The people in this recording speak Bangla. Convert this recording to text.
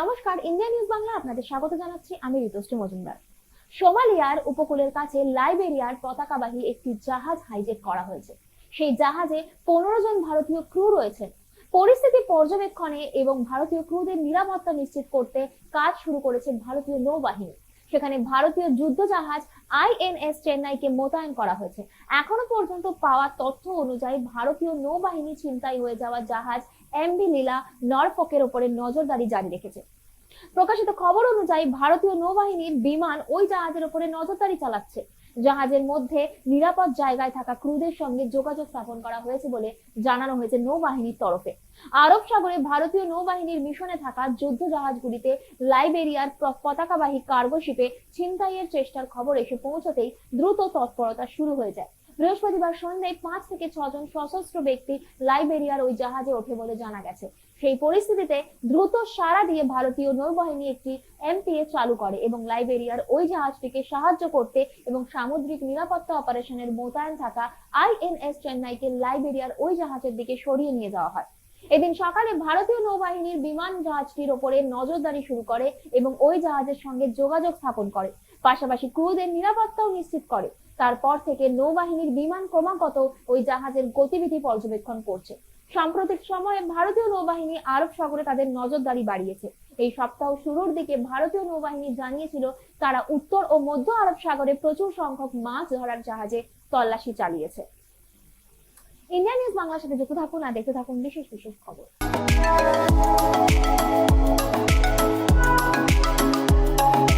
নমস্কার, ইন্ডিয়া নিউজ বাংলা আপনাদের স্বাগত জানাচ্ছি। আমি ঋতুশ্রী মজুমদার। সোমালিয়ার উপকূলের কাছে লাইবেরিয়ার পতাকাবাহী একটি জাহাজ হাইজেক করা হয়েছে। সেই জাহাজে পনেরো জন ভারতীয় ক্রু রয়েছেন পরিস্থিতি পর্যবেক্ষণে এবং ভারতীয় ক্রুদের নিরাপত্তা নিশ্চিত করতে কাজ শুরু করেছে ভারতীয় নৌবাহিনী। সেখানে ভারতীয় যুদ্ধ জাহাজ আইএনএস চেন্নাইকে মোতায়েন করা হয়েছে। এখনও পর্যন্ত পাওয়া তথ্য অনুযায়ী ভারতীয় নৌবাহিনী ছিনতাই হয়ে যাওয়া জাহাজ এমভি লীলা নরফকের ওপরে নজরদারি জারি রেখেছে। প্রকাশিত খবর অনুযায়ী ভারতীয় নৌবাহিনীর বিমান ওই জাহাজের উপরে নজরদারি চালাচ্ছে। জাহাজের মধ্যে নিরাপদ জায়গায় থাকা ক্রুদের সঙ্গে যোগাযোগ স্থাপন করা হয়েছে বলে জানানো হয়েছে নৌবাহিনীর তরফে। আরব সাগরে ভারতীয় নৌবাহিনীর মিশনে থাকা যুদ্ধ জাহাজগুলিতে লাইবেরিয়ার পতাকাবাহী কার্গো শিপে ছিনতাইয়ের চেষ্টার খবর এসে পৌঁছতেই দ্রুত তৎপরতা শুরু হয়ে যায়। বৃহস্পতিবার সন্ধ্যায় পাঁচ থেকে ছজন সশস্ত্র ব্যক্তি লাইবেরিয়ার ওই জাহাজে ওঠে বলে জানা গেছে। সেই পরিস্থিতিতে দ্রুত সাড়া দিয়ে ভারতীয় নৌবাহিনী একটি এমপিএ চালু করে এবং লাইবেরিয়ার ওই জাহাজটিকে সাহায্য করতে এবং সামুদ্রিক নিরাপত্তা অপারেশনের মোতায়েন থাকা আইএনএস চেন্নাইকে লাইবেরিয়ার ওই জাহাজের দিকে সরিয়ে নিয়ে যাওয়া হয়। এদিন সকালে ভারতীয় নৌবাহিনীর বিমান জাহাজটির ওপরে নজরদারি শুরু করে এবং ওই জাহাজের সঙ্গে যোগাযোগ স্থাপন করে। পাশাপাশি ক্রুদের নিরাপত্তাও নিশ্চিত করে। তারপর থেকে নৌবাহিনীর বিমান ক্রমাগত ওই জাহাজের গতিবিধি পর্যবেক্ষণ করছে। সাম্প্রতিক সময়ে ভারতীয় নৌবাহিনী আরব সাগরে তাদের নজরদারি বাড়িয়েছে। এই সপ্তাহ শুরুর দিকে ভারতীয় নৌবাহিনী জানিয়েছিল, তারা উত্তর ও মধ্য আরব সাগরে প্রচুর সংখ্যক মাছ ধরার জাহাজে তল্লাশি চালিয়েছে। ইন্ডিয়া নিউজ বাংলার সাথে যুক্ত থাকুন আর দেখতে থাকুন বিশেষ বিশেষ খবর।